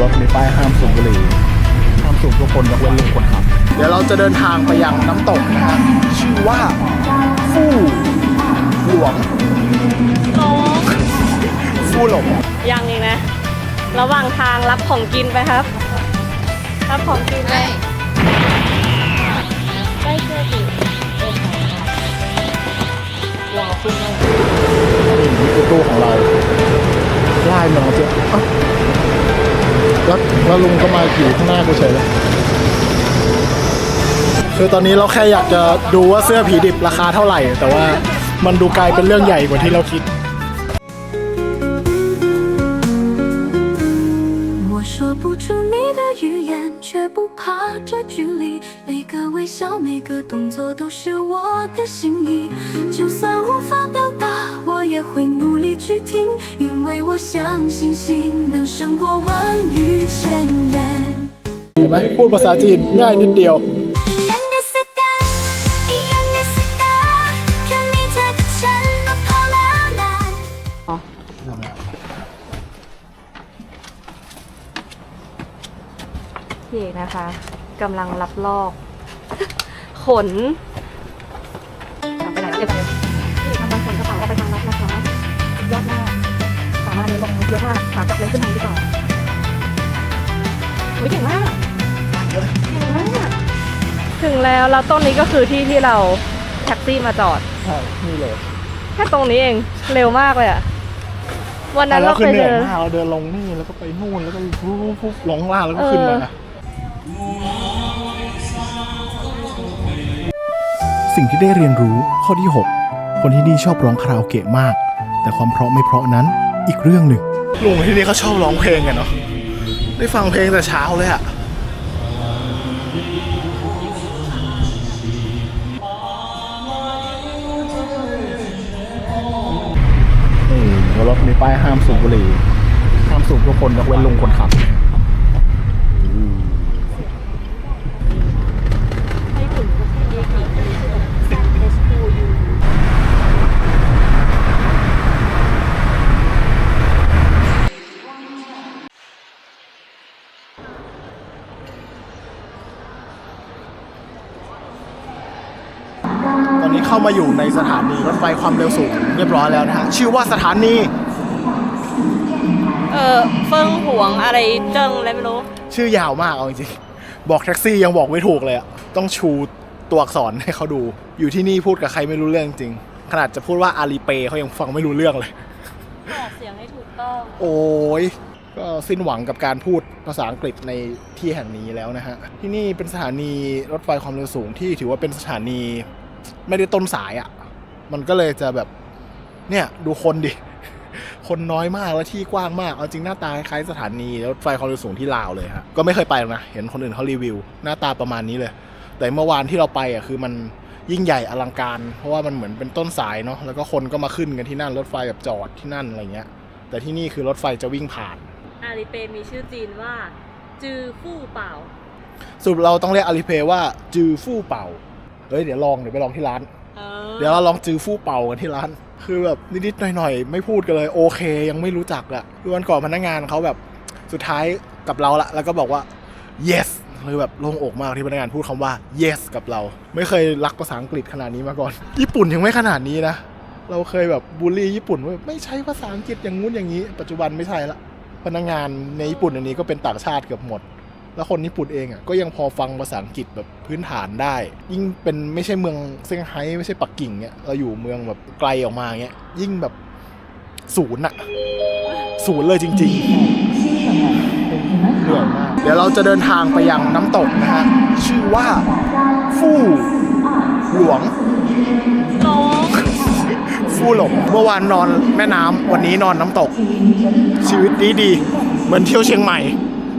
รถมีป้ายห้ามสูบบุหรี่ห้ามสูบทุกคนยกเว้นลุงคนขับ เดี๋ยวเราจะเดินทางไปยังน้ำตกนะฮะชื่อว่าฟู่หลวงโอ้ฟู่หลงยังอีกนะ ระหว่างทางรับของกินไปครับ รับของกินไปใกล้เชื่อถือนี่คือตู้ของเราไล่มันมาเจอเอ้า แล้วแล้วลุงก็มาอยู่ข้างหน้ากูเฉยเลยคือตอนนี้เราแค่อยากจะดูว่าเสื้อผีดิบราคาเท่าไหร่ แต่ว่ามันดูกลายเป็นเรื่องใหญ่กว่าที่เราคิด 我说不出你的语言，却不怕这距离。每个微笑，每个动作都是我的心意。就算无法表达，我也会努力去听，因 为我相信心能胜过万语千言。 เห็นไหมพูดภาษาจีนง่ายนิดเดียว 看你这个承诺破了难。 พี่เอกนะคะกำลังรับลอก ขนไปไหนเก็บไป เลยลงเยอะมากขากลับเลยขึ้นทางดีกว่าโอ้ยเก่งมากเก่งมากถึงแล้วแล้วต้นนี้ก็คือที่ที่เราแท็กซี่มาจอดใช่นี่เลยแค่ตรงนี้เองเร็วมากเลยอะวันนั้นแล้เราวเคคือยเหนื่อเดิยนมากเราเดินลงนี่แล้วก็ไปนู่นแล้วก็ปุ๊บปุ๊บปุ๊บลงข้างล่างแล้วก็ขึ้นมาเออสิ่งที่ได้เรียนรู้ข้อที่ 6 คนที่นี่ชอบร้องคาราโอเกะมาก แต่ความเพราะไม่เพราะนั้นอีกเรื่องหนึ่ง ลุงที่นี่เขาชอบร้องเพลงกันเนาะได้ฟังเพลงแต่เช้าเลยอะนี่รถมีป้ายห้ามสูบบุหรี่ห้ามสูบทุกคนยกเว้นลุงคนขับ ตอนนี้เข้า มาอยู่ในสถานีรถไฟความเร็วสูงเรียบร้อยแล้วนะฮะชื่อว่าสถานี เออเฟิงหวงอะไรเจิงอะไรไม่รู้ ชื่อยาวมากเอาจริงๆบอกแท็กซี่ยังบอกไม่ถูกเลยอะต้องชูตัวอักษรให้เขาดู อยู่ที่นี่พูดกับใครไม่รู้เรื่องจริง ขนาดจะพูดว่าอาลีเปเขายังฟังไม่รู้เรื่องเลย ออกเสียงให้ถูกต้อง โอ้ย ก็สิ้นหวังกับการพูดภาษาอังกฤษในที่แห่งนี้แล้วนะฮะ ที่นี่เป็นสถานีรถไฟความเร็วสูงที่ถือว่าเป็นสถานี ไม่ได้ต้นสายอะ่ะ มันก็เลยจะแบบเนี่ยดูคนดิ คนน้อยมากแล้วที่กว้างมาก เอาจริงหน้าตาคล้ายๆสถานีรถไฟความเร็วสูงที่ลาวเลยฮะ ก็ไม่เคยไปหรอกนะ เห็นคนอื่นเขารีวิว หน้าตาประมาณนี้เลย แต่เมื่อวานที่เราไปอะคือมันยิ่งใหญ่อลังการ เพราะว่ามันเหมือนเป็นต้นสายเนาะ แล้วก็คนก็มาขึ้นกันที่นั่น รถไฟแบบจอดที่นั่นอะไรเงี้ย แต่ที่นี่คือรถไฟจะวิ่งผ่าน อาลีเปมีชื่อจีนว่า จือฟู่เป่าสรุปเราต้องเรียกอาลีเพย์ว่าจือฟู่เป่า เฮ้ยเดี๋ยวลองเดี๋ยวไปลองที่ร้านเออเดี๋ยวเราลองจือฟู่เป่ากันที่ร้าน คือแบบนิดๆหน่อยๆไม่พูดกันเลยโอเค ยังไม่รู้จักอะคือวันก่อนพนักงานเขาแบบสุดท้ายกับเราละแล้วก็บอกว่า yes คือแบบโล่งอกมากที่พนักงานพูดคำว่า yes กับเรา ไม่เคยรักภาษาอังกฤษขนาดนี้มาก่อน ญี่ปุ่นยังไม่ขนาดนี้นะเราเคยแบบบูลลี่ญี่ปุ่นว่าไม่ใช่ภาษาอังกฤษอย่างงู้นอย่างนี้ ปัจจุบันไม่ใช่ละพนักงานในญี่ปุ่นอันนี้ก็เป็นต่างชาติเกือบหมด แล้วคนญี่ปุ่นเองอะก็ยังพอฟังภาษาอังกฤษแบบพื้นฐานได้ ยิ่งเป็นไม่ใช่เมืองเซี่ยงไฮ้ไม่ใช่ปักกิ่งเนี่ยเราอยู่เมืองแบบไกลออกมาเงี้ยยิ่งแบบศูนย์อะศูนย์เลยจริงๆเหนื่อยมากเดี๋ยวเราจะเดินทางไปยังน้ำตกนะฮะชื่อว่าฟู่หลวงน้องฟู่หลงเมื่อวานนอนแม่น้ำวันนี้นอนน้ำตก ชีวิตดีดีๆเหมือนเที่ยวเชียงใหม่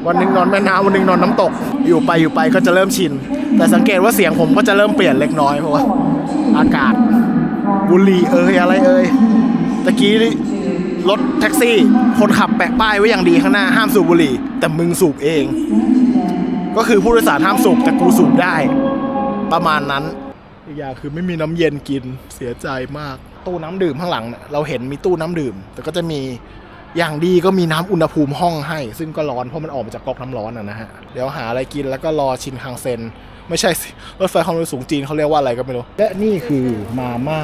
วันหนึงนอนแม่น้ำวันหนึงนอนน้ำตก อยู่ไปอยู่ไปก็จะเริ่มชิน แต่สังเกตว่าเสียงผมก็จะเริ่มเปลี่ยนเล็กน้อยเพราะว่าอากาศ บุหรี่เอ่ยอะไรเอ่ยตะกี้รถแท็กซี่ คนขับแปะป้ายไว้อย่างดีข้างหน้าห้ามสูบบุหรี่ แต่มึงสูบเอง ก็คือผู้โดยสารห้ามสูบแต่กูสูบได้ ประมาณนั้นอีกอย่างคือไม่มีน้ำเย็นกินเสียใจมาก ตู้น้ำดื่มข้างหลังเนี่ยเราเห็นมีตู้น้ำดื่ม แต่ก็จะมี อย่างดีก็มีน้ำอุณหภูมิห้องให้ ซึ่งก็ร้อนเพราะมันออกมาจากก๊อกน้ำร้อนอะนะฮะเดี๋ยวหาอะไรกินแล้วก็รอชินคังเซ็นไม่ใช่สิรถไฟความเร็วสูงจีนเขาเรียกว่าอะไรก็ไม่รู้ และนี่คือมาม่า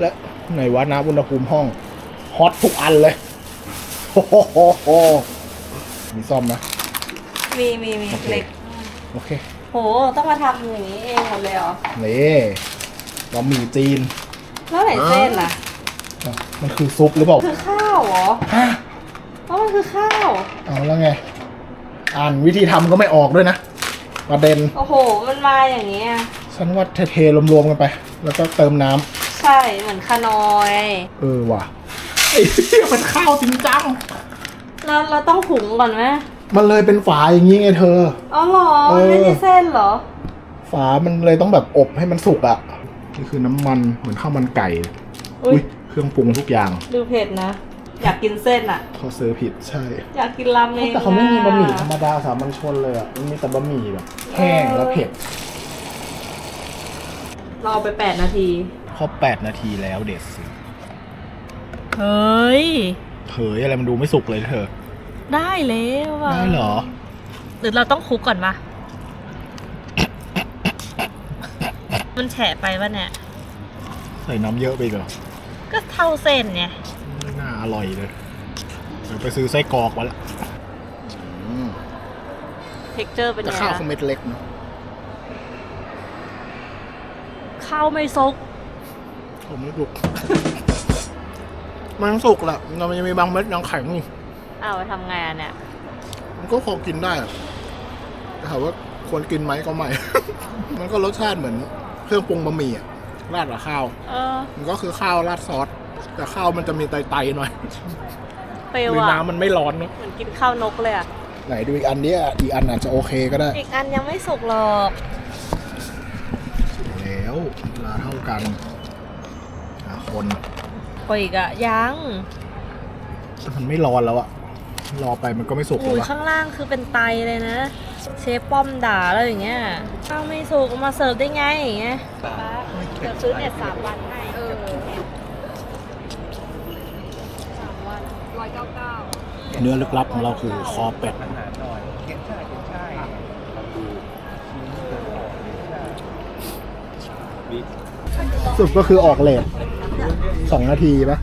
และไหนว่าน้ำอุณหภูมิห้องฮอตทุกอันเลยโอ้โหมีซ่อมนะมีมีมีโอเคเล็กโอเคโหต้องมาทำอย่างนี้เองหมดเลยเหรอนี่บะหมี่จีนแล้วไหนเส้นล่ะ อะมันคือซุปหรือเปล่าคือข้าวเหรอฮะเพราะมันคือข้าว เอาแล้วไง อ่านวิธีทำก็ไม่ออกด้วยนะประเด็น โอ้โห มันมาอย่างนี้อะฉันว่าเทๆรวมๆกันไป แล้วก็เติมน้ำใช่เหมือนคานอย เออว่ะไอ้เหี้ยมันข้าวจริงจังเราเราต้องหุงก่อนไหมมันเลยเป็นฝาอย่างนี้ไงเธอ อ๋อเหรอเออไม่ใช่เส้นเหรอ ฝามันเลยต้องแบบอบให้มันสุกอะ่ะ นี่คือน้ำมันเหมือนข้าวมันไก่ อุ๊ยอุ้ย เครื่องปรุงทุกอย่างดูเผ็ดนะ อยากกินเส้นอะ เขาซื้อผิดใช่ อยากกินราเมงแต่เขาไม่มีบะหมี่อธรรมดาสามัญชนเลยอะ่ะมันมีแต่บะหมี่แบบแห้งแล้วเผ็ดรอไปแปดนาที ครบแปดนาทีแล้วเด็ดสิเฮ้ย เผยอะไรมันดูไม่สุกเลยเธอได้แล้วว่ะได้เหรอ หรือเราต้องคลุกก่อนปะมันแฉะไปปะเนี่ย ใส่น้ำเยอะไปอีกเหรอ ก็เท่าเส้นไงไม่น่าอร่อยเลยเดี๋ยวไปซื้อไส้กรอกมาละอืมเท็กเจอร์เป็นแต่ไงข้าวล่ะเขาเม็ดเล็กเนอะข้าวไม่ซุกผมไม่สุกมันสุกแหละแต่มันยังมีบางเม็ดยังแข็งอยู่เอาไปทำไงอะเนี่ย มันก็พอกินได้อะแต่ถามว่าควรกินไหมก็ไม่ มันก็รสชาติเหมือนเครื่องปรุงบะหมี่อะ ราดกับข้าว เออมันก็คือข้าวราดซอส แต่ข้าวมันจะมีไตๆหน่อยเปรี้หยวรืออะน้ำมันไม่ร้อนเนอะเหมือนกินข้าวนกเลยอะไหนดูอีกอันเนี้ยอีกอันอาจจะโอเคก็ได้ อีกอันยังไม่สุกหรอก แล้วเวลาเท่ากันอะคนกว่าอีกอะยังมันไม่ร้อนแล้วอะรอไปมันก็ไม่สุกอุ้แล้ยวอะข้างล่างคือเป็นไตเลยนะ เชฟป้อมด่าแล้วอย่างเงี้ยข้าวไม่สุกเอามาเสิร์ฟได้ไงอย่างเงี้ย เดี๋ยวซื้อเน็ตสามวันให้เออสามวันร้อยเก้าเก้าเนื้อลึกลับของเราคือคอเป็ดสุดก็คือออกเลทสองนาทีปะ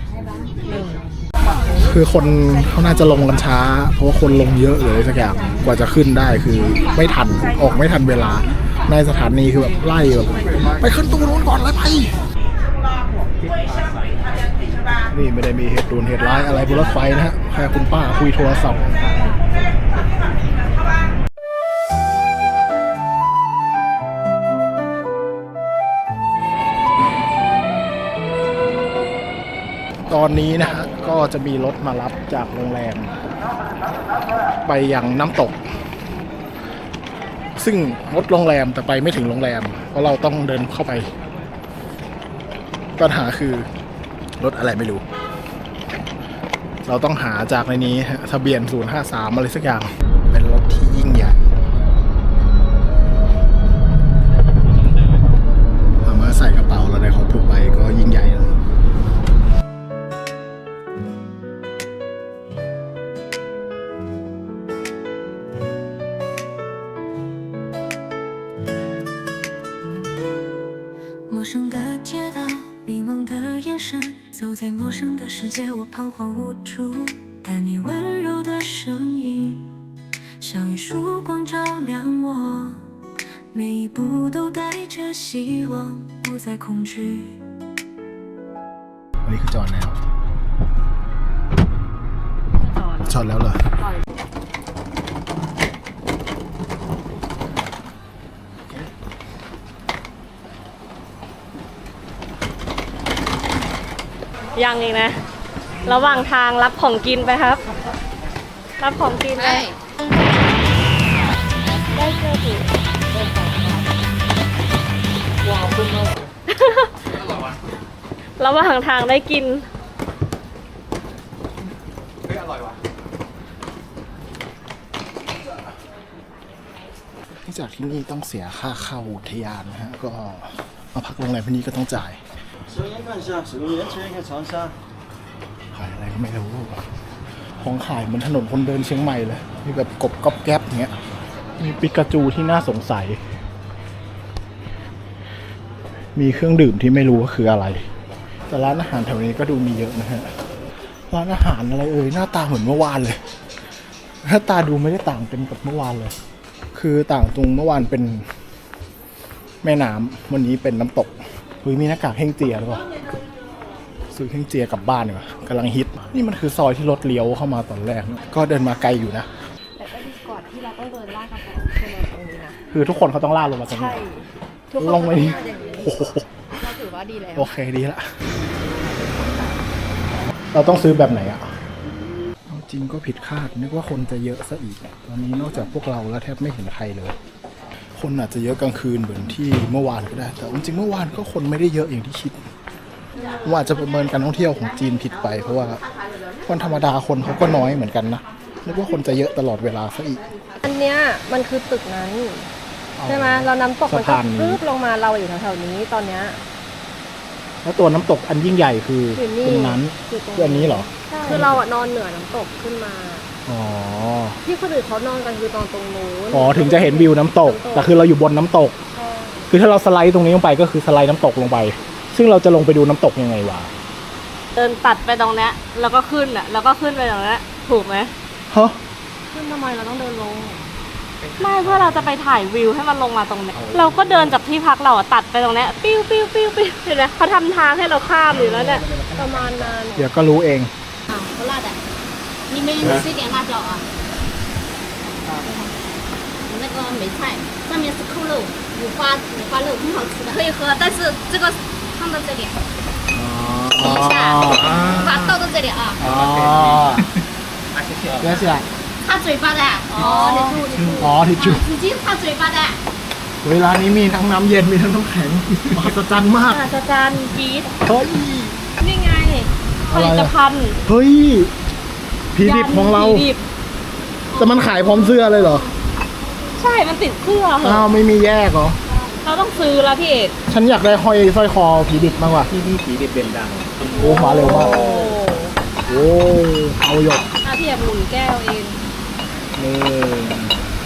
คือคนเขาน่าจะลงกันช้า เพราะว่าคนลงเยอะเลยสักอย่างกว่าจะขึ้นได้คือไม่ทันออกไม่ทันเวลา ในสถานีคือแบบไล่แบบไปขึ้นตู้นู้นก่อนเลยไป นี่ไม่ได้มีเหตุด่วนเหตุร้ายอะไรบนรถไฟนะฮะแค่คุณป้าคุยโทรศัพท์ตอนนี้นะฮะก็จะมีรถมารับจากโรงแรม ไปยังน้ำตก ซึ่งรถโรงแรมแต่ไปไม่ถึงโรงแรม เพราะเราต้องเดินเข้าไป ปัญหาคือรถอะไรไม่รู้ เราต้องหาจากในนี้ทะเบียน 053อะไรสักอย่าง 界，我彷徨无助。但你温柔的声音，像一束光照亮我，每一步都带着希望，不再恐惧。 อันนี้คือจอดแล้ว จอดแล้วเหรอ ยังอีกนะ ระหว่างทางรับของกินไปครับ รับของกินไปได้เจอถูกระหว่างทางได้กิน ที่จากที่นี่ต้องเสียค่าเข้าอุทยานนะฮะ ก็มาพักโรงแรมที่นี่ก็ต้องจ่าย 抽烟看一下，手工烟，抽烟看长沙。 อะไรก็ไม่รู้ ของขายเหมือนถนนคนเดินเชียงใหม่เลยมีแบบกบก๊อบแก๊บอย่างเงี้ย มีปิกาจูที่น่าสงสัย มีเครื่องดื่มที่ไม่รู้ว่าคืออะไร แต่ร้านอาหารแถวนี้ก็ดูมีเยอะนะฮะ ร้านอาหารอะไรเอ่ยหน้าตาเหมือนเมื่อวานเลย หน้าตาดูไม่ได้ต่างกันกับเมื่อวานเลย คือต่างตรงเมื่อวานเป็นแม่น้ำวันนี้เป็นน้ำตกคุยมีหน้ากากเฮงเจียหรือเปล่าซื้อเฮงเจียกลับบ้านดีกว่า กำลังฮิต นี่มันคือซอยที่รถเลี้ยวเข้ามาตอนแรกนะก็เดินมาไกลอยู่นะ แต่ก็ดีกว่าที่เราต้องเดินลากกระเป๋าขึ้นมาตรงนี้นะ คือทุกคนเขาต้องล่ากลงมาตรงนี้ทุกคนลงไปดิก็อย่างนี้โอ้โหเราถือว่าดีแล้ว โอเคดีละ เราต้องซื้อแบบไหนอะเอาจริงก็ผิดคาด นึกว่าคนจะเยอะซะอีก ตอนนี้นอกจากพวกเราแล้วแทบไม่เห็นใครเลย คนอาจจะเยอะกลางคืนเหมือนที่เมื่อวานก็ได้ แต่จริงๆเมื่อวานก็คนไม่ได้เยอะอย่างที่คิด ว่าอาจจะประเมินการท่องเที่ยวของจีนผิดไป เพราะว่าวันธรรมดาคนเขาก็น้อยเหมือนกันนะนึกว่าคนจะเยอะตลอดเวลาซะอีก อันเนี้ยมันคือตึกนั้น ใช่ไหมเราน้ำตกมันสะก็พานนี้รึบลงมาเราอยู่แถวๆนี้ตอนเนี้ย แล้วตัวน้ำตกอันยิ่งใหญ่คืออยู่นี่ ตรงนั้นอยู่ตรงคืออันนี้เหรอ คือเราอะนอนเหนือน้ำตกขึ้นมา อ๋อ ที่คนอื่นเขานอนกันคือตอนตรงนู้น อ๋อ ถึงจะเห็นวิวน้ำตก แต่คือเราอยู่บนน้ำตกใช่คือถ้าเราสไลด์ตรงนี้ลงไปก็คือสไลด์น้ำตกลงไป ซึ่งเราจะลงไปดูน้ำตกยังไงวะ เดินตัดไปตรงเนี้ยแล้วก็ขึ้นอ่ะแล้วก็ขึ้นไปตรงเนี้ยถูกไหม ฮะ ขึ้นทำไมเราต้องเดินลง ไม่เพื่อเราจะไปถ่ายวิวให้มันลงมาตรงเนี้ยเราก็เดินจากที่พักเราอะตัดไปตรงเนี้ยปิ้วปิ้วปิ้วปิ้วเห็นไหมเขาทำทางให้เราข้ามอยู่แล้วเนี่ยประมาณนั้น เดี๋ยวก็รู้เอง 啊，不辣的。你们吃点辣椒啊。那个梅菜上面是扣肉，五花五花肉很好吃的，可以喝，但是这个 放到这里， อ๋อ 把它倒到这里啊， อ๋อเดี๋ยวเสีย 擦嘴巴的。哦，你吐你吐。 อ๋อทิชชู่ 纸巾擦嘴巴的。 เวลานี้มีทั้งน้ำเย็นมีทั้งน้ำแข็งมหัศจรรย์มาก อาจารย์บีท เฮ้ย นี่ไงผ อะไรอะ ลิตภัณฑ์ เฮ้ย ผีดิบของเรา ยันผีดิบ แต่มันขายพร้อมเสื้อเลยเหรอ ใช่มันติดเสื้อเห อ้า อะ วไม่มีแยกเหรอ เราต้องซื้อแล้วพี่เอกฉันอยากได้ห้อยสร้อยคอผีดิบมากกว่า ที่นี่ผีดิบเด่นดังโอ้มาเร็วมาก โอ้โอ้เอาหยกอะพี่เอกหมุนแก้วเองนี่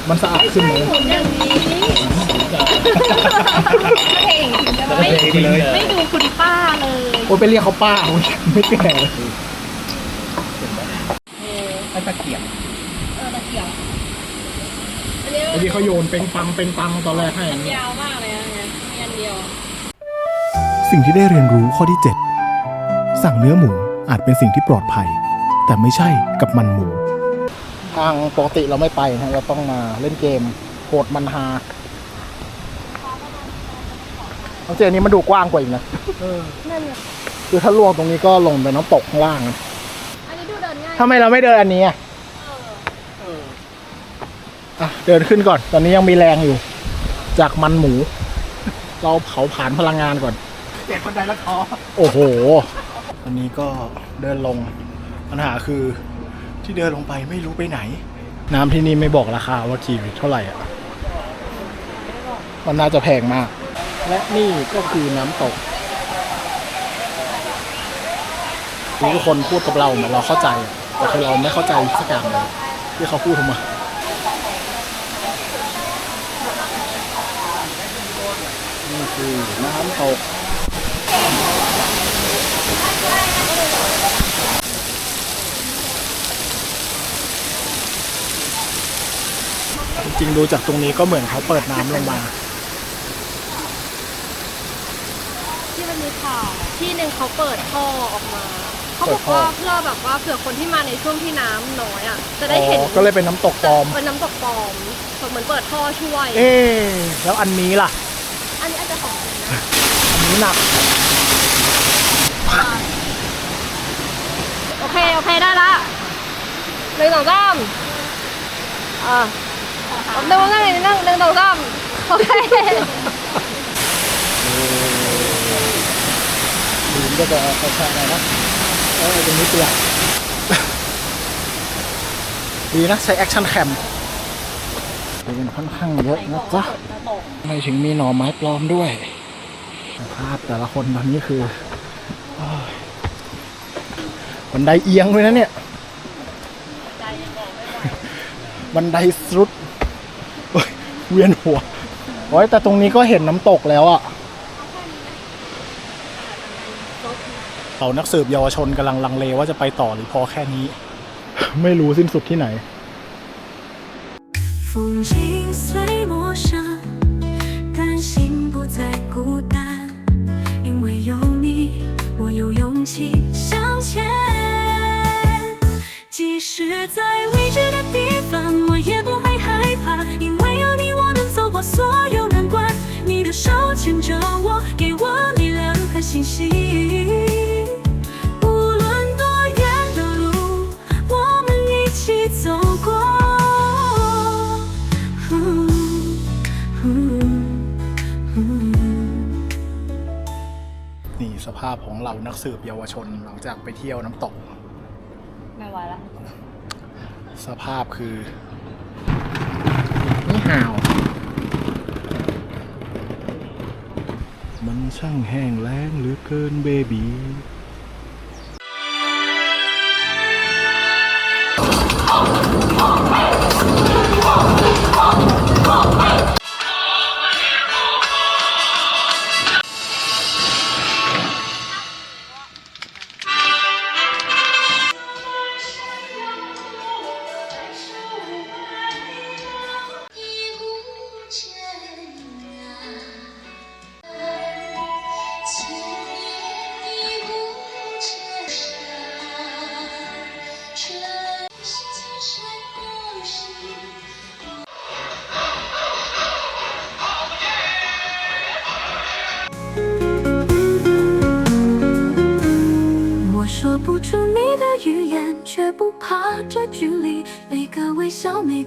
มันสะอาดขึ้นไหมหมุนอย่างนี้เก่งไม่ไม่ดูคุณป้าเลยโอ้ยไปเรียกเขาป้าไม่แก่เลยเออตะเกียบอันนี้ ไอ้ ที่เขาโยนเป็นปังเป็นปังตอนแรกให้อย่างนี้ยาวมากเลยนะเนี่ยมีอันเดียว สิ่งที่ได้เรียนรู้ข้อที่ 7 สั่งเนื้อหมูอาจเป็นสิ่งที่ปลอดภัย แต่ไม่ใช่กับมันหมู ทางปกติเราไม่ไปนะเราต้องมาเล่นเกมโหดมันฮาเอาเจอันนี้มันดูกว้างกว่าอีกนะนั่นไงคือถ้าล่วงตรงนี้ก็ลงไปน้ำตกข้างล่างนะอันนี้ดูเดินง่ายทำไมเราไม่เดินอันนี้อะอะ เดินขึ้นก่อน ตอนนี้ยังมีแรงอยู่ จากมันหมู เราเผาผลาญพลังงานก่อนเด็กคนใดละท้อโอ้โห อันนี้ก็เดินลง ปัญหาคือที่เดินลงไปไม่รู้ไปไหน น้ำที่นี่ไม่บอกราคาว่ากี่ลิตรเท่าไหร่อะ มันน่าจะแพงมาก และนี่ก็คือน้ำตกทุกคนพูดกับเราเหมือนเราเข้าใจ แต่คือเราไม่เข้าใจสักอย่างเลยที่เขาพูดออกมา นี่คือน้ำตกจริงดูจากตรงนี้ก็เหมือนเขาเปิดน้ำลงมา ที่มันมีข่าวที่หนึ่งเขาเปิดท่อออกมา เขาบอกว่าเพื่อแบบว่าเผื่อคนที่มาในช่วงที่น้ำน้อยอะ จะได้เห็นอ๋อก็เลยเป็นน้ำตกปลอม เป็นน้ำตกปลอมเหมือนเปิดท่อช่วย เอ๊ะแล้วอันนี้ล่ะ อันนี้อาจจะของจริงนะอันนี้หนัก โอเค โอเคได้ละหนึ่งสองสามอ่าผมเดินนั่งเลยนั่งหนึ่งสองสามโอเคดูมันก็จะกระชากหน่อยนะเออตรงนี้เปียกดีนะ ใช้แอคชั่นแคม ดูมันค่อนข้างเยอะนะจ๊ะไม่ถึงมีหน่อไม้ปลอมด้วยสภาพแต่ละคนตอนนี้คือโอ้ยบันไดเอียงด้วยนะเนี่ยบันไดสุดโอ๊ยเวียนหัวโอ้ยแต่ตรงนี้ก็เห็นน้ำตกแล้วอะเรานักสืบเยาวชนกำลังลังเลว่าจะไปต่อหรือพอแค่นี้ ไม่รู้สิ้นสุดที่ไหน 风景虽陌生，但心不再孤单，因为有你，我有勇气向前。即使在未知的地方，我也不会害怕，因为有你，我能走过所有难关。你的手牵着我，给我力量和信心。 ภาพของเรานักสืบเยาวชนหลังจากไปเที่ยวน้ำตก ไม่ไหวละสภาพคือนี่ห่าว มันช่างแห้งแล้งเหลือเกินเบบี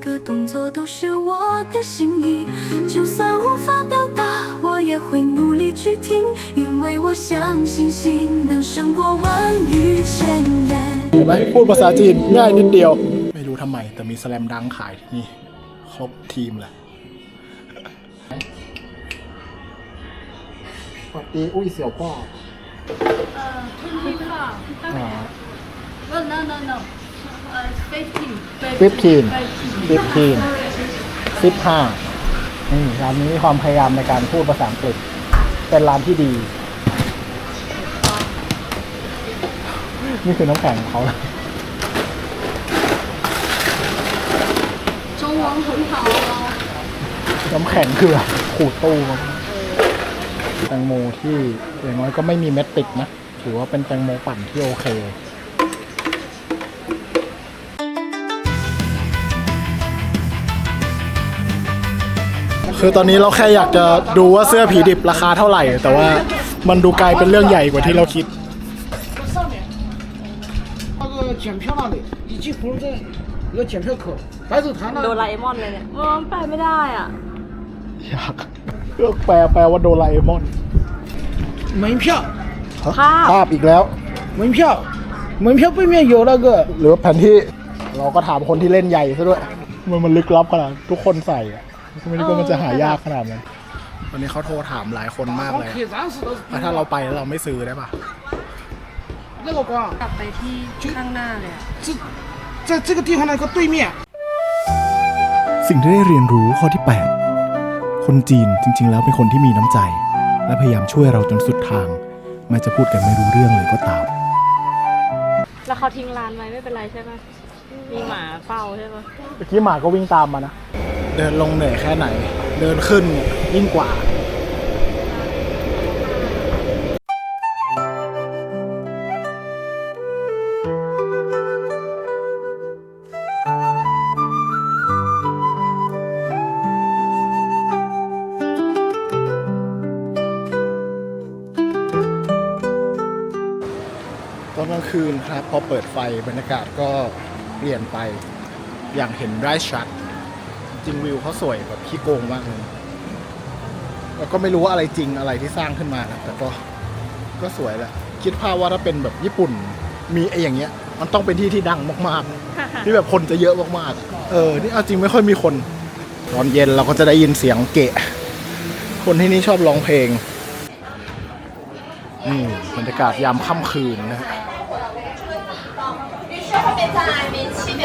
个动作都是我的心意。就算无法表达，我也会努力去听，因为我相信心能胜过万语千言。 เห็นไหมพูดภาษาจีนง่ายนิดเดียว ไม่รู้ทำไม แต่มีแสลมดังขายที่นี่ ครบทีมเลยสวัสดีอุ้ยเสี่ยวพ่อ อ่า No no no no，呃 ，fifteen。 fifteen fifteen สิบห้านี่ร้านนี้มีความพยายามในการพูดภาษาอังกฤษ เป็นร้านที่ดี นี่คือน้ำแข็งของเขานะ 中文很好哦。 น้ำแข็งคือแบบขูดตู้มาแตงโมที่อย่างน้อยก็ไม่มีเม็ดติดนะ ถือว่าเป็นแตงโมปั่นที่โอเค คือตอนนี้เราแค่อยากจะดูว่าเสื้อผีดิบราคาเท่าไหร่ แต่ว่ามันดูกลายเป็นเรื่องใหญ่กว่าที่เราคิด 那个检票那里，一进红绿灯有个检票口，白手套 โด 那 ราเอมอนเลยเนี่ยมันไปไม่ได้อ่ะ อยากเลือกแปลแปลว่าโดราเอมอน 门票， ฮะ ภาพ ภาพอีกแล้ว 门票，门票背面有那个 หรือว่าแผนที่เราก็ถามคนที่เล่นใหญ่ซะด้วย มันมันลึกลับขนาดทุกคนใส่อะก็ ไม่รู้ว่ามันจะหายากขนาดนั้นวันนี้เขาโทรถามหลายคนมาก 光 เลย 可以燃死都是 ว่าถ้าเราไปแล้วเราไม่ซื้อได้ปะ 那个光， กลับไปที่ข้างหน้าเลยอะ 这在这个地方那个对面。 สิ่งที่ได้เรียนรู้ข้อที่ 8 คนจีนจริง ๆ แล้วเป็นคนที่มีน้ำใจ และพยายามช่วยเราจนสุดทาง แม้จะพูดกันไม่รู้เรื่องเลยก็ตาม แล้วเขาทิ้งร้านไว้ไม่เป็นไรใช่ไหมมีหมาเฝ้าใช่ไหม เมื่อกี้หมาก็วิ่งตามมานะ เดินลงเหนื่อยแค่ไหน เดินขึ้นยิ่งกว่าตอนกลางคืนครับ พอเปิดไฟบรรยากาศก็เปลี่ยนไปอย่างเห็นได้ชัด จริงวิวเขาสวยแบบขี้โกงมากเลยแล้วก็ไม่รู้ว่าอะไรจริงอะไรที่สร้างขึ้นมานะแต่ก็ก็สวยแหละ คิดภาพว่าถ้าเป็นแบบญี่ปุ่น มีไอ้อย่างเงี้ย มันต้องเป็นที่ที่ดังมากๆ ที่แบบคนจะเยอะมากๆอะเออ นี่เอาจริงไม่ค่อยมีคน ตอนเย็นเราก็จะได้ยินเสียงเกะ คนที่นี่ชอบร้องเพลงนี่บรรยากาศยามค่ำคืนนะฮะ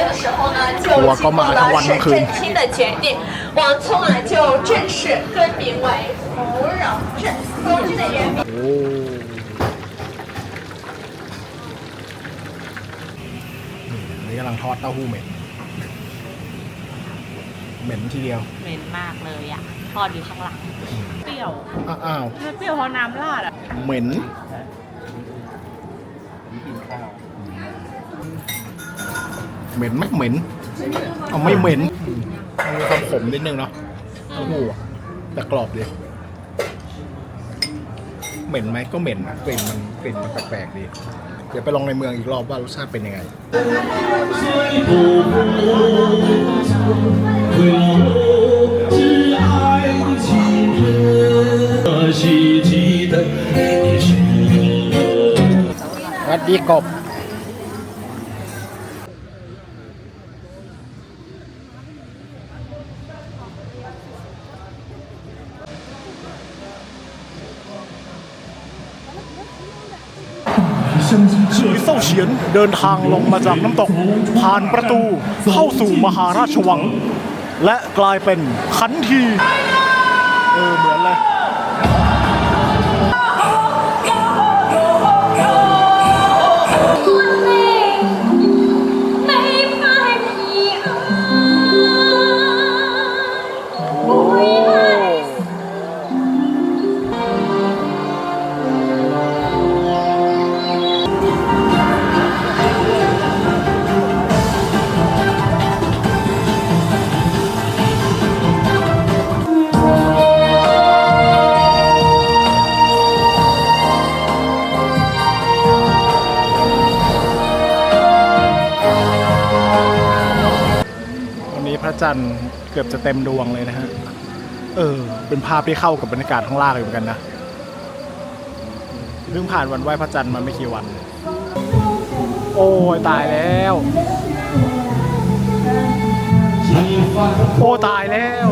的时候呢，就我经过干嘛他了玩那个沈振清的决定，王聪啊就正式更名为芙蓉镇。芙蓉镇的原名。 โอ้นี่อันนี้กำลังทอดเต้าหู้เหม็น เหม็นทีเดียว เหม็นมากเลยอ่ะ ทอดอยู่ข้างหลัง เปรี้ยว อ้าว มันเปรี้ยวเพราะน้ำราดอ่ะ เหม็น เหม็นไหมเหม็นเอาไม่เหม็นมันมีความขมนิดนึงเนาะเต้าหู้อะแต่กรอบดีเหม็นไหมก็เหม็นนะกลิ่นมันกลิ่นมันแปลกๆดี เดี๋ยวไปลองในเมืองอีกรอบว่ารสชาติเป็นยังไงสวัสดีกบ สือเศร้าเฉียนเดินทางลงมาจากน้ำตก ผ่านประตูเข้าสู่มหาราชวัง และกลายเป็นขันที เออเหมือนเลย จันทร์เกือบจะเต็มดวงเลยนะฮะ เออ เป็นภาพที่เข้ากับบรรยากาศข้างล่างอยู่เหมือนกันนะ เพิ่งผ่านวันไหว้พระจันทร์มาไม่กี่วัน โอ้ยตายแล้ว โอ้ตายแล้ว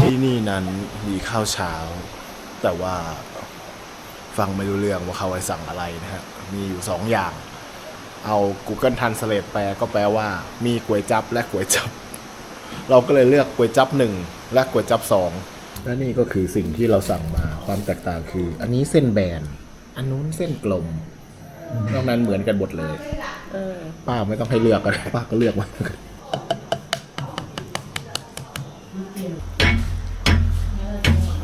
ที่นี่นั้นมีข้าวเช้า แต่ว่าฟังไม่รู้เรื่องว่าเขาไว้สั่งอะไรนะฮะ มีอยู่สองอย่าง เอา Google Translate แปลก็แปลว่ามีก๋วยจับและก๋วยจับ เราก็เลยเลือกก๋วยจับหนึ่งและก๋วยจับสองและนี่ก็คือสิ่งที่เราสั่งมาความแตกต่างคือ อันนี้เส้นแบน อันนู้นเส้นกลมนอกนั้นเหมือนกันหมดเลยเออป้าไม่ต้องให้เลือกกันป้าก็เลือกมา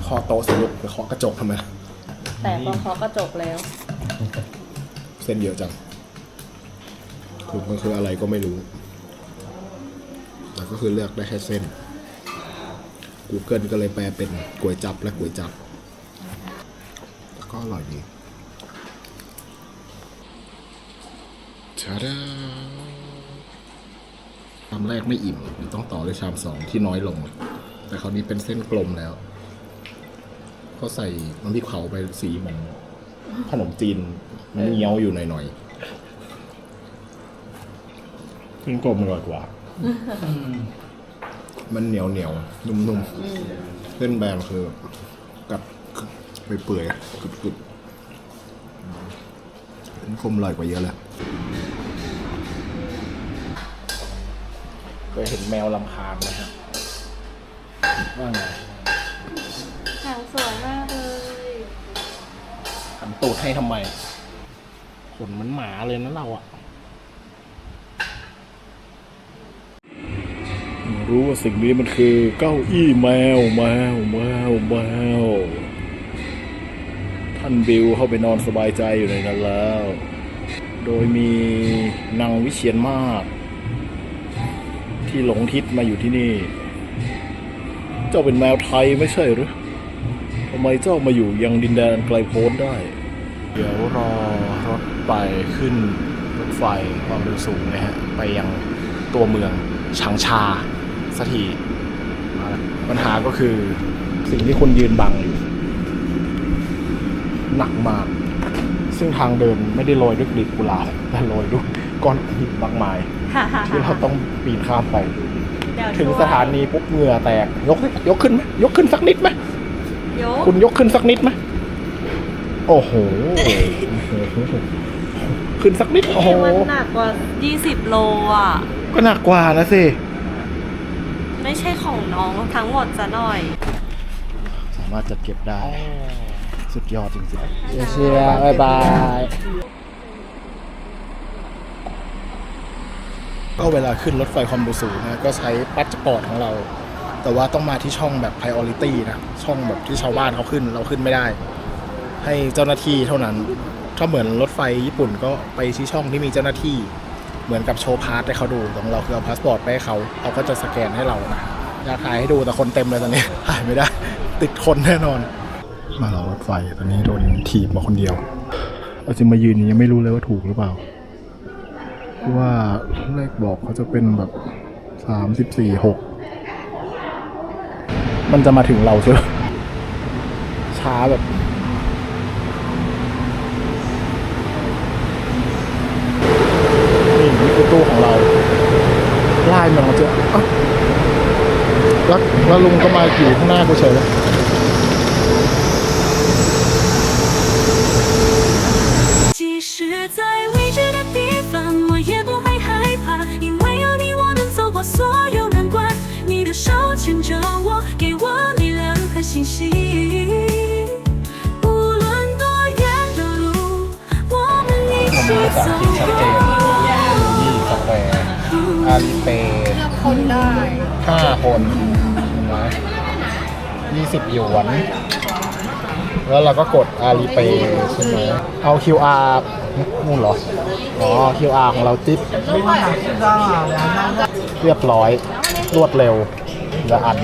เคอโต๊ะสิลูกไปเคาะกระจกทำไมล่ะแต่พอเขาก็จบแล้ว เส้นเยอะจัง คือมันคืออะไรก็ไม่รู้ แต่ก็คือเลือกได้แค่เส้น Google ก็เลยแปลเป็นก๋วยจับและก๋วยจับแล้วก็อร่อยดีชาดาชามแรกไม่อิ่มต้องต่อด้วยชามสองที่น้อยลง แต่คราวนี้เป็นเส้นกลมแล้วเขาใส่น้ำพริกเผาไปสีเหมือนขนมจีนมันเงี้ยวอยู่หน่อยๆ เส้นกลมอร่อยกว่า มันเหนียวเหนียวๆนุ่มๆเส้นแบนคือกัดไปเปื่อยๆกรึบๆเส้นกลมอร่อยกว่าเยอะเลยเคยเห็นแมวลำคาญไหมฮะว่าไงหางสวยมากเลยทำตูดให้ทำไมขนเหมันหมาเลยนะเราอะ รู้ว่าสิ่งนี้มันคือเก้าอี้แมวแมวแมวแมวท่านบิวเข้าไปนอนสบายใจอยู่ในนั้นแล้ว โดยมีนางวิเชียนมาก ที่หลงทิศมาอยู่ที่นี่ เจ้าเป็นแมวไทยไม่ใช่หรือทำไมเจ้ามาอยู่ยังดินแดนไกลโพ้นได้ เดี๋ยวรอรถไปขึ้นรถไฟความเร็วสูงนะฮะ ไปยังตัวเมืองชางชา สักทีมาแล้วปัญหาก็คือสิ่งที่คนยืนบังอยู่ หนักมาก ซึ่งทางเดินไม่ได้โรยด้วยกลีบกุหลาบแต่โรยด้วยก้อนหินมากมาย ที่เราต้องปีนข้ามไปเดี๋ยวถึงช่วยสถานีปุ๊บเหงื่อแตก ยกยกขึ้นไหมยกขึ้นสักนิดไหมยกคุณยกขึ้นสักนิดไหมโอ้โหขึ้นสักนิดโอ้โหมันหนักกว่า 20 โลอะ ก็หนักกว่านะสิ ไม่ใช่ของน้องทั้งหมดซะหน่อย สามารถจัดเก็บได้ สุดยอดจริงๆ เชียร์บายบาย ก็เวลาขึ้นรถไฟความเร็วสูงนะก็ใช้ปัสปอร์ตของเรา แต่ว่าต้องมาที่ช่องแบบ priority นะ ช่องแบบที่ชาวบ้านเขาขึ้นเราขึ้นไม่ได้ ให้เจ้าหน้าที่เท่านั้น ถ้าเหมือนรถไฟญี่ปุ่นก็ไปที่ช่องที่มีเจ้าหน้าที่ เหมือนกับโชว์พาสให้เขาดูของเราคือเอาพาสปอร์ตไปให้เขาเขาก็จะสแกนให้เรานะอยากถ่ายให้ดูแต่คนเต็มเลยตอนนี้ถ่ายไม่ได้ ติดคนแน่นอน มารอรถไฟตอนนี้โดนถีบมาคนเดียวเอาจริงมายืนนี้ยังไม่รู้เลยว่าถูกหรือเปล่าเพราะว่าเลขบอกเขาจะเป็นแบบสามสิบสี่หกมันจะมาถึงเราใช่ไหมช้าแบบ นี่นี่คือตู้ของเรา ไล่มันมาเจออ่ะแล้วแล้วลุงก็มาอยู่ข้างหน้ากูเฉยเลย 即使在未知的地方，我也不会害怕，因为有你，我能走过所有难关。你的手牵着我，给我力量和信心。无论多远的路，我们一起走过。 นี่กาแฟอาลีเปย์คนได้ห้าคนเห็นไหมยี่สิบหยวน แล้วเราก็กดอาลีเปย์ใช่ไหมเอา QR นู่นเหรอ อ๋อ QR ของเราจิ๊บเรียบร้อย รวดเร็วเหลืออัน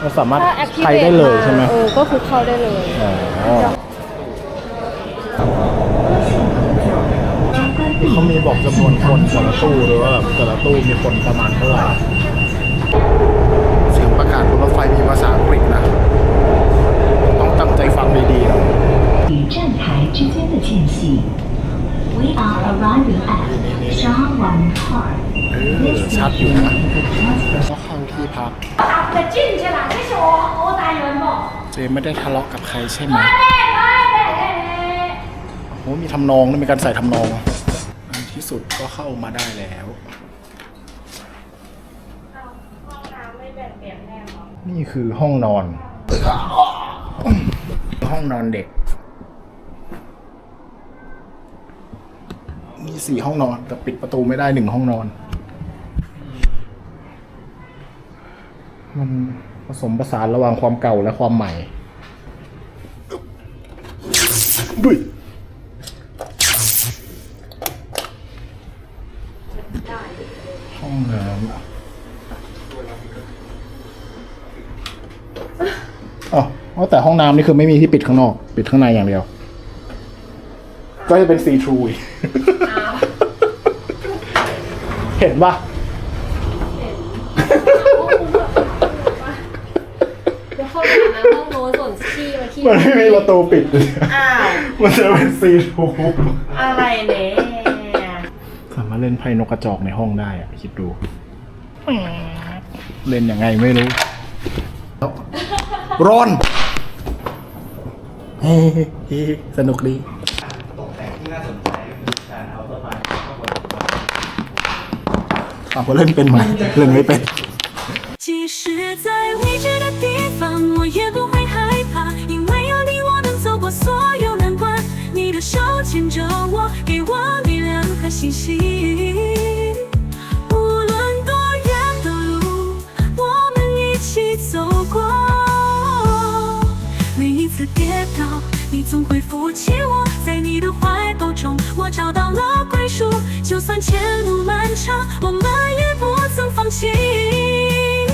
เราสามารถถ้า activate ใช้ได้เลยใช่ไหมเออก็คือเข้าได้เลย อ๋อ เขามีบอกจำนวนคนแต่ละตู้ด้วยว่าแบบแต่ละตู้มีคนประมาณเท่าไหร่ เสียงประกาศบนรถไฟมีภาษาอังกฤษนะ ต้องตั้งใจฟังดีๆนะ 与站台之间的间隙。We are arriving at Shawan Park. เออชัดอยู่นะก็เข้าที่พักเจไม่ได้ทะเลาะกับใครใช่ไหมโอ้มีทำนองด้วยมีการใส่ทำนองใน ที่สุดก็เข้ามาได้แล้ว นี่คือห้องนอน ห้องนอนเด็ก มีสี่ห้องนอน แต่ปิดประตูไม่ได้หนึ่งห้องนอน มันผสมผสานระหว่างความเก่าและความใหม่บุยห้องน้ำ อ๋ออ๋อแต่ห้องน้ำนี่คือไม่มีที่ปิดข้างนอก ปิดข้างในอย่างเดียว ก็จะเป็นซีทรูอีกเห็นปะเดี๋ยวเข้าไปหาห้องโน้นส่วนขี้มาขี้มันไม่มีประตูปิดเลยอ้าว มันจะเป็นซีทูอะไรเนี่ยสามารถเล่นไพ่นกกระจอกในห้องได้อะคิดดู เล่นยังไงไม่รู้ร้อน เฮ้สนุกดีถามว่าเล่นเป็นไหมเล่นไม่เป็น 即使在未知的地方，我也不会害怕，因为有你，我能走过所有难关。你的手牵着我，给我力量和信心。 总会扶起我在你的怀抱中我找到了归属。就算前路漫长我们也不曾放弃。